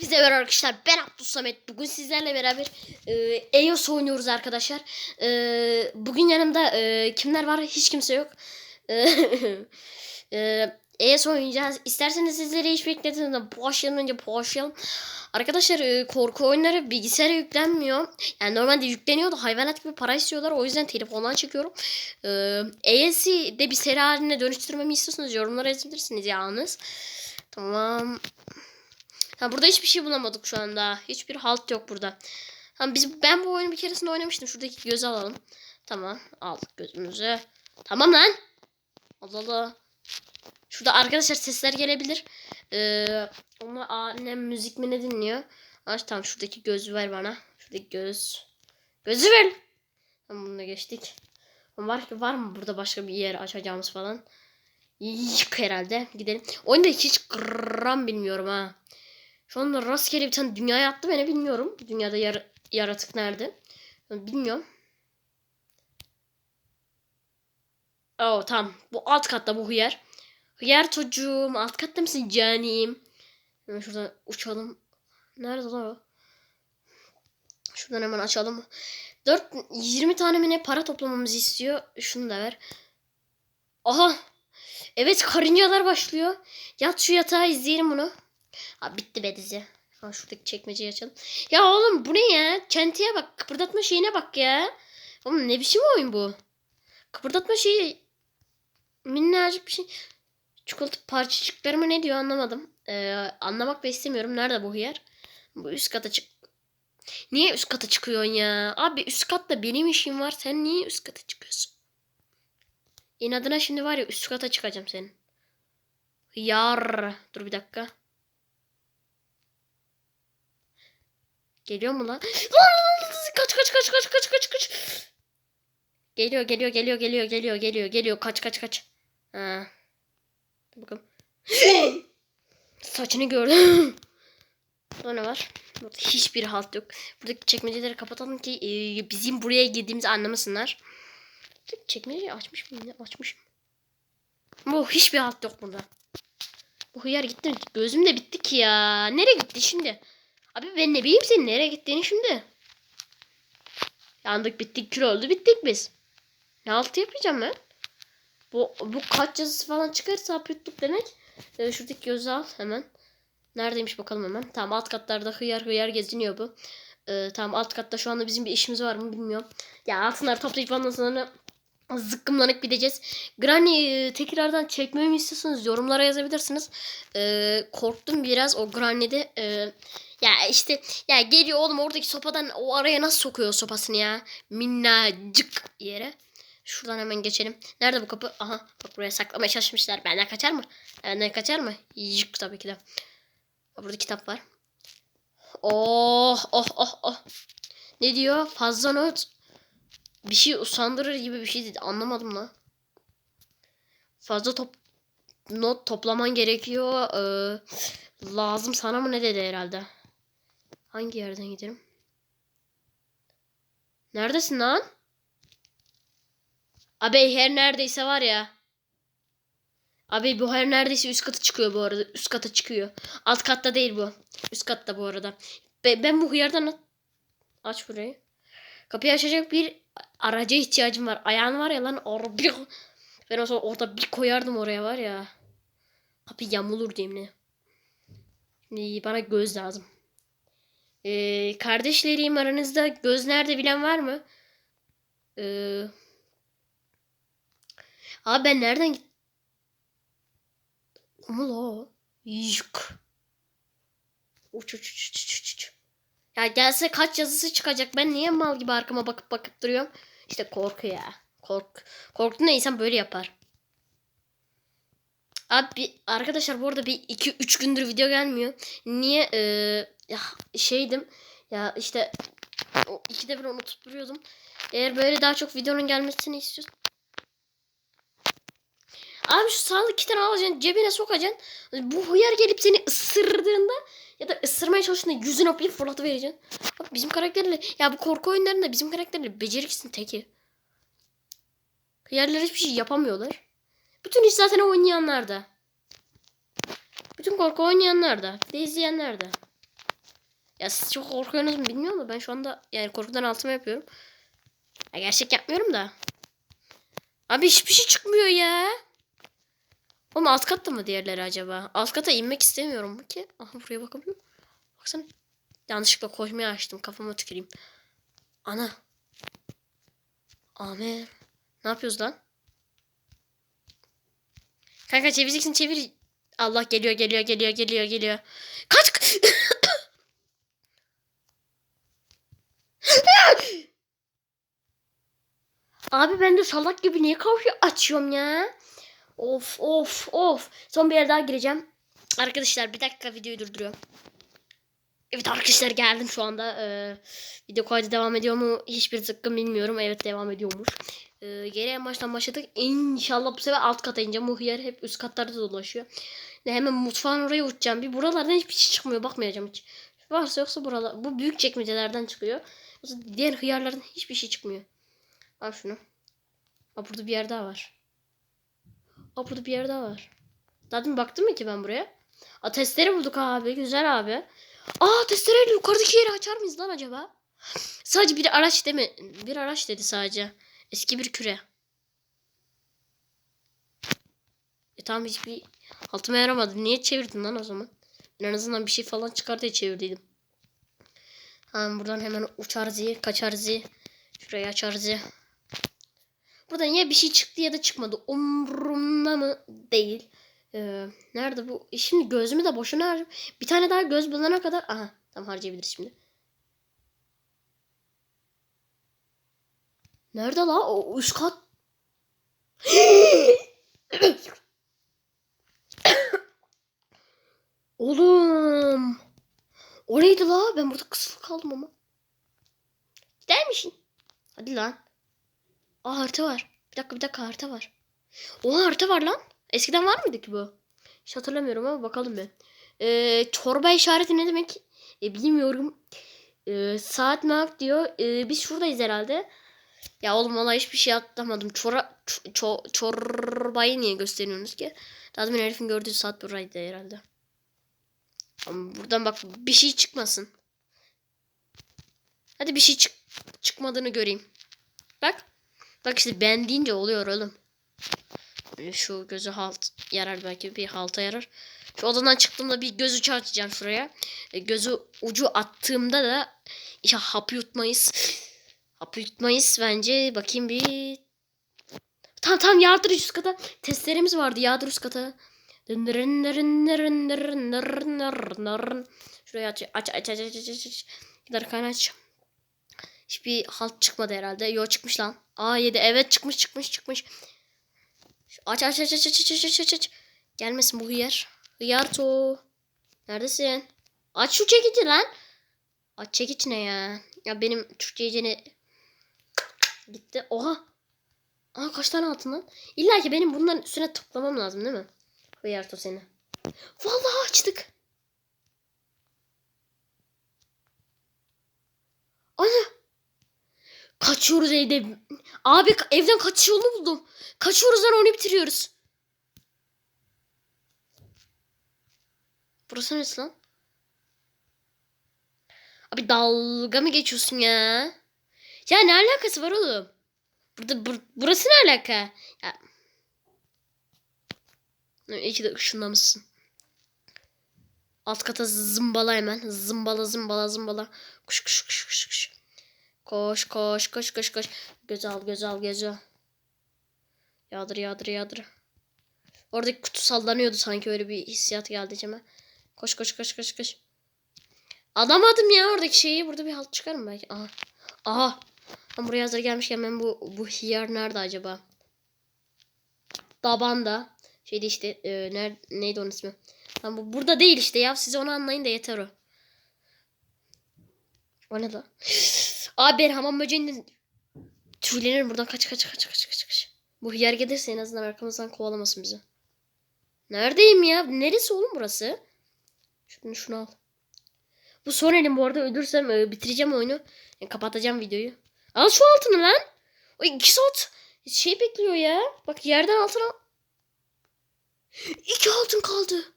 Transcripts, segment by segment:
Bize ver arkadaşlar ben Abdus Samet. Bugün sizlerle beraber e, EOS oynuyoruz arkadaşlar. E, bugün yanımda e, kimler var? Hiç kimse yok. E, e, EOS oynayacağız. İsterseniz sizleri hiç bekletmeden başlayalım önce başlayalım. Arkadaşlar e, korku oyunları bilgisayara yüklenmiyor. Yani normalde yükleniyor da hayvanat gibi para istiyorlar. O yüzden telefondan çekiyorum. E, EOS'i de bir seri haline dönüştürmemi istiyorsanız yorumlara yazabilirsiniz yalnız. Tamam. Ha burada hiçbir şey bulamadık şu anda. Hiçbir halt yok burada. Tamam biz ben bu oyunu bir keresinde oynamıştım. Şuradaki gözü alalım. Tamam aldık gözümüzü. Tamam lan. Allah Allah. Şurada arkadaşlar sesler gelebilir. Ee, ama annem müzik mi ne dinliyor? Aç tamam şuradaki gözü ver bana. Şuradaki göz. Gözü ver. Tamam bunu geçtik. Var ki var mı burada başka bir yer açacağımız falan? Yok herhalde. Gidelim. Oyunda hiç gram bilmiyorum ha. Şu anda rastgele bir tane dünyaya attı beni bilmiyorum. Dünyada yar yaratık nerede? Bilmiyorum. Oo tamam. Bu alt katta bu hıyar. Hıyar çocuğum. Alt katta mısın canim? Hemen şuradan uçalım. Nerede lan o? Şuradan hemen açalım. 4 20 tane mi ne para toplamamızı istiyor. Şunu da ver. Aha. Evet karıncalar başlıyor. Yat şu yatağa izleyelim bunu. Ha bitti be dizi. Ha şuradaki çekmeceyi açalım. Ya oğlum bu ne ya? Çentiye bak. Kıpırdatma şeyine bak ya. Oğlum ne biçim oyun bu? Kıpırdatma şeyi minnacık bir şey. Çikolata parçacıkları mı ne diyor anlamadım. Ee, anlamak da istemiyorum. Nerede bu hıyar? Bu üst kata çık. Niye üst kata çıkıyorsun ya? Abi üst katta benim işim var. Sen niye üst kata çıkıyorsun? İnadına şimdi var ya üst kata çıkacağım senin. Yar. Dur bir dakika. Geliyor mu lan? Kaç kaç kaç kaç kaç kaç kaç. Geliyor geliyor geliyor geliyor geliyor geliyor geliyor kaç kaç kaç. Ha. Bakalım. Saçını gördüm. Burada ne var? Burada hiçbir halt yok. Buradaki çekmeceleri kapatalım ki e, bizim buraya girdiğimizi anlamasınlar. Buradaki çekmeceyi açmış mıyım? Açmışım. Bu hiçbir halt yok burada. Bu hıyar gitti mi? Gözüm de bitti ki ya. Nereye gitti şimdi? Abi ben ne bileyim senin nereye gittiğini şimdi. Yandık bittik kül oldu bittik biz. Ne altı yapacağım ben? Bu, bu kaç yazısı falan çıkarsa yapıyorduk demek. Ee, şuradaki gözü al hemen. Neredeymiş bakalım hemen. Tamam alt katlarda hıyar hıyar geziniyor bu. Ee, tamam alt katta şu anda bizim bir işimiz var mı bilmiyorum. Ya altınları toplayıp ondan sonra zıkkımlanıp gideceğiz. Granny e, tekrardan çekmemi istiyorsanız yorumlara yazabilirsiniz. Ee, korktum biraz o Granny'de. E, ya işte ya geliyor oğlum oradaki sopadan o araya nasıl sokuyor sopasını ya. Minnacık yere. Şuradan hemen geçelim. Nerede bu kapı? Aha bak buraya saklamaya çalışmışlar. Benden kaçar mı? Benden kaçar mı? Yık tabii ki de. Burada kitap var. Oh oh oh oh. Ne diyor? Fazla not. Bir şey usandırır gibi bir şey dedi. Anlamadım lan. Fazla top not toplaman gerekiyor. Ee, lazım sana mı ne dedi herhalde. Hangi yerden gidelim? Neredesin lan? Abi her neredeyse var ya. Abi bu her neredeyse üst kata çıkıyor bu arada. Üst kata çıkıyor. Alt katta değil bu. Üst katta bu arada. Be- ben bu hıyardan aç burayı. Kapıyı açacak bir araca ihtiyacım var. Ayağın var ya lan or bir ben o zaman orada bir koyardım oraya var ya. Kapı yamulur diyeyim ne. Şimdi bana göz lazım. Ee, kardeşlerim aranızda göz nerede bilen var mı? Ee, abi ben nereden git? Umula. Yük. Uç uç uç uç uç uç. Ya gelse kaç yazısı çıkacak? Ben niye mal gibi arkama bakıp bakıp duruyorum? İşte korku ya. Kork. Korktuğunda insan böyle yapar. Abi arkadaşlar bu arada bir 2-3 gündür video gelmiyor. Niye? Ee, ya şeydim. Ya işte o ikide bir unutup duruyordum. Eğer böyle daha çok videonun gelmesini istiyorsan. Abi şu sağlık kitini alacaksın cebine sokacaksın. Bu hıyar gelip seni ısırdığında ya da ısırmaya çalıştığında yüzüne bir fırlatıvereceksin. Bak bizim karakterle ya bu korku oyunlarında bizim karakterle beceriksizin teki. Hıyarlar hiçbir şey yapamıyorlar. Bütün iş zaten oynayanlarda. Bütün korku oynayanlarda. İzleyenlerde. Ya siz çok korkuyorsunuz mu bilmiyorum da ben şu anda yani korkudan altıma yapıyorum. Ya gerçek yapmıyorum da. Abi hiçbir şey çıkmıyor ya. Oğlum alt katta mı diğerleri acaba? Alt kata inmek istemiyorum ki. Aha buraya bakabiliyor muyum? Baksana. Yanlışlıkla koşmaya açtım. Kafama tüküreyim. Ana. Amen. Ne yapıyoruz lan? Kanka çevireceksin çevir. Allah geliyor geliyor geliyor geliyor geliyor. Kaç. Abi ben de salak gibi niye kapıyı açıyorum ya? Of of of. Son bir yer daha gireceğim. Arkadaşlar bir dakika videoyu durduruyorum. Evet arkadaşlar geldim şu anda. Ee, video kaydı devam ediyor mu? Hiçbir zıkkım bilmiyorum. Evet devam ediyormuş. Ee, geri en baştan başladık. İnşallah bu sefer alt kata ineceğim. Bu hıyar hep üst katlarda dolaşıyor. Ve hemen mutfağın oraya uçacağım. Bir buralardan hiçbir şey çıkmıyor. Bakmayacağım hiç. Varsa yoksa buralar. Bu büyük çekmecelerden çıkıyor. Diğer hıyarlardan hiçbir şey çıkmıyor. Al şunu. Aa, burada bir yer daha var. Aa, burada bir yer daha var. Daha demin baktım mı ki ben buraya? Aa, testere bulduk abi. Güzel abi. Aa testereyle yukarıdaki yeri açar mıyız lan acaba? Sadece bir araç mi? Bir araç dedi sadece. Eski bir küre. E tamam hiçbir altıma yaramadı. Niye çevirdin lan o zaman? En azından bir şey falan çıkar diye çevirdiydim. Tamam buradan hemen uçarız iyi, kaçarız iyi. Şurayı açarız iyi. Buradan ya bir şey çıktı ya da çıkmadı. Umurumda mı? Değil. Ee, nerede bu? E Şimdi gözümü de boşuna harcam. Bir tane daha göz bulana kadar. Aha tam harcayabiliriz şimdi. Nerede la? O üst kat. Oğlum. O neydi la? Ben burada kısılı kaldım ama. Gider misin? Hadi lan. Aa harita var. Bir dakika bir dakika harita var. Oha harita var lan. Eskiden var mıydı ki bu? Hiç hatırlamıyorum ama bakalım bir. Ee, çorba işareti ne demek? E, bilmiyorum. Ee, saat mak diyor. Ee, biz şuradayız herhalde. Ya oğlum valla hiçbir şey atlamadım. Çora, ço- çorbayı niye gösteriyorsunuz ki? Daha demin herifin gördüğü saat buraydı herhalde. Ama buradan bak bir şey çıkmasın. Hadi bir şey çık çıkmadığını göreyim. Bak. Bak işte ben deyince oluyor oğlum. Böyle Şu gözü halt yarar belki bir halta yarar. Şu odadan çıktığımda bir göz ucu açacağım şuraya. E, gözü ucu attığımda da işte hapı yutmayız. Hapı yutmayız bence. Bakayım bir. Tamam tamam yağdır üst kata. Testlerimiz vardı yağdır üst kata. Şurayı aç aç aç aç aç aç aç. Gider kaynağı aç. Hiçbir halt çıkmadı herhalde. Yo çıkmış lan. Aa yedi. Evet çıkmış çıkmış çıkmış. Aç aç aç aç aç aç aç aç aç. Gelmesin bu hıyar. Hıyar to. Neredesin? Aç şu çekici lan. Aç çekiç ne ya? Ya benim Türkçe ne gitti. Oha. Aa kaç tane altın lan? İlla ki benim bunların üstüne tıklamam lazım değil mi? To seni. Vallahi açtık. Ana. Kaçıyoruz evde. Abi evden kaçış yolunu buldum. Kaçıyoruz lan onu bitiriyoruz. Burası neresi lan? Abi dalga mı geçiyorsun ya? Ya ne alakası var oğlum? Burada bur- burası ne alaka? Ya. İyi ki de ışınlamışsın. Alt kata zımbala hemen. Zımbala zımbala zımbala. Kuş kuş kuş kuş kuş. Koş koş koş koş koş. Göz al göz al göz al. Yağdır yağdır yağdır. Oradaki kutu sallanıyordu sanki öyle bir hissiyat geldi içime. Koş koş koş koş koş. Alamadım ya oradaki şeyi. Burada bir halt çıkar mı belki? Aha. Aha. Ben buraya hazır gelmişken ben bu bu hiyar nerede acaba? Dabanda. Şeyde işte e, ner, neydi onun ismi? Lan bu burada değil işte ya. Siz onu anlayın da yeter o. O ne lan? Abi ben hamam böceğinden tüylenirim buradan kaç kaç kaç kaç kaç kaç. Bu hıyar gelirse en azından arkamızdan kovalamasın bizi. Neredeyim ya? Neresi oğlum burası? Şunu şunu al. Bu son elim bu arada ölürsem e, bitireceğim oyunu. Yani kapatacağım videoyu. Al şu altını lan. O iki saat şey bekliyor ya. Bak yerden altına. İki altın kaldı.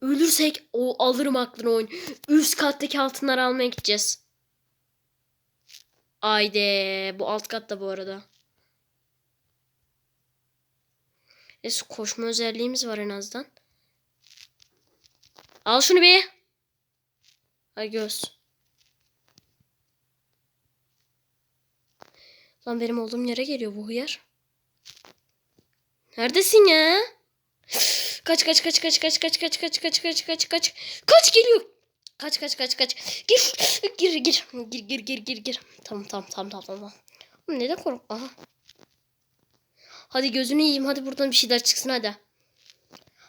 Ölürsek o alırım aklını oyun. Üst kattaki altınları almaya gideceğiz. Ayde bu alt katta bu arada. Es koşma özelliğimiz var en azından. Al şunu bir. Ay göz. Lan benim olduğum yere geliyor bu hıyar. Neredesin ya? Kaç kaç kaç kaç kaç kaç kaç kaç kaç kaç kaç kaç kaç geliyor. Kaç kaç kaç kaç. Gir gir gir gir gir gir gir gir. Tamam tamam tamam tamam tamam. Oğlum Neden kork? Aha. Hadi gözünü yiyeyim. Hadi buradan bir şeyler çıksın hadi.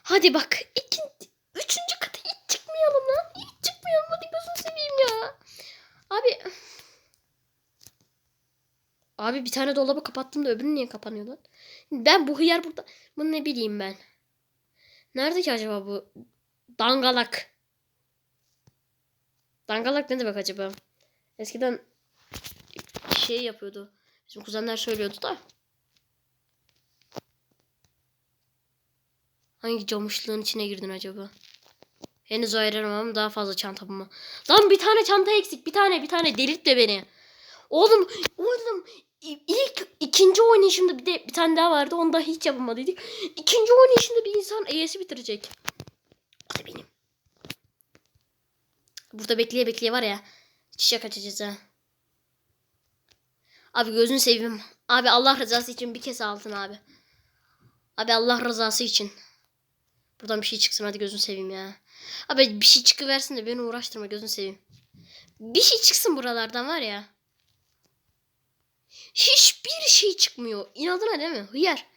Hadi bak. İkinci, üçüncü kata hiç çıkmayalım lan. Hiç çıkmayalım. Hadi gözünü seveyim ya. Abi. Abi bir tane dolabı kapattım da öbürü niye kapanıyor lan? Ben bu hıyar burada. Bunu ne bileyim ben. Nerede ki acaba bu dangalak? Dangalak ne demek acaba? Eskiden şey yapıyordu. Bizim kuzenler söylüyordu da. Hangi camışlığın içine girdin acaba? Henüz ayıramam daha fazla çanta bulma. Lan bir tane çanta eksik. Bir tane bir tane delirtme beni. Oğlum oğlum ilk ikinci oynayışımda bir de bir tane daha vardı. Onu da hiç yapamadıydık. İkinci oynayışında bir insan EYS'i bitirecek. Hadi benim. Burada bekleye bekleye var ya. Çiçek açacağız ha. Abi gözünü seveyim. Abi Allah rızası için bir kez altın abi. Abi Allah rızası için. Buradan bir şey çıksın hadi gözünü seveyim ya. Abi bir şey çıkıversin de beni uğraştırma gözünü seveyim. Bir şey çıksın buralardan var ya. Hiçbir şey çıkmıyor. İnadına değil mi? Hıyar.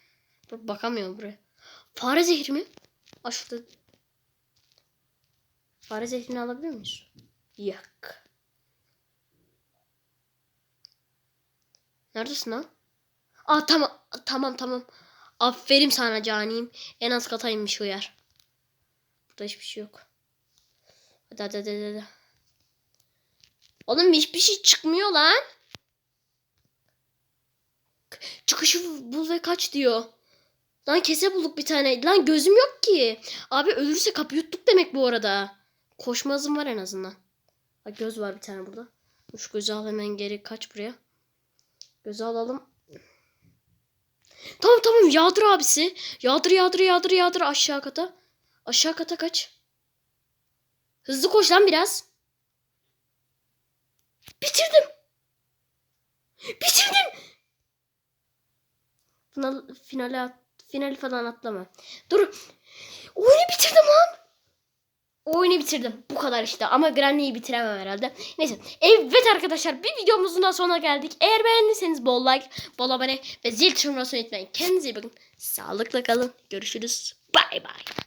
Bak bakamıyorum buraya. Fare zehri mi? Aa şurada. Fare zehrini alabilir miyiz? Yok. Neredesin lan? Aa tamam tamam tamam. Aferin sana canim. En az kataymış uyar. Burada hiçbir şey yok. Hadi hadi hadi hadi. Oğlum hiçbir şey çıkmıyor lan. Çıkışı bul ve kaç diyor. Lan kese bulduk bir tane. Lan gözüm yok ki. Abi ölürse kapı yuttuk demek bu arada. Koşma hızım var en azından. Bak göz var bir tane burada. Şu gözü al hemen geri kaç buraya. Gözü alalım. Tamam tamam yağdır abisi. Yağdır yağdır yağdır yağdır aşağı kata. Aşağı kata kaç. Hızlı koş lan biraz. Bitirdim. Final, finale at, finali falan atlama. Dur. Oyunu bitirdim lan. Oyunu bitirdim. Bu kadar işte. Ama Granny'yi bitiremem herhalde. Neyse. Evet arkadaşlar bir videomuzun da sonuna geldik. Eğer beğendiyseniz bol like, bol abone ve zil tuşuna unutmayın. Kendinize iyi bakın. Sağlıkla kalın. Görüşürüz. Bay bay.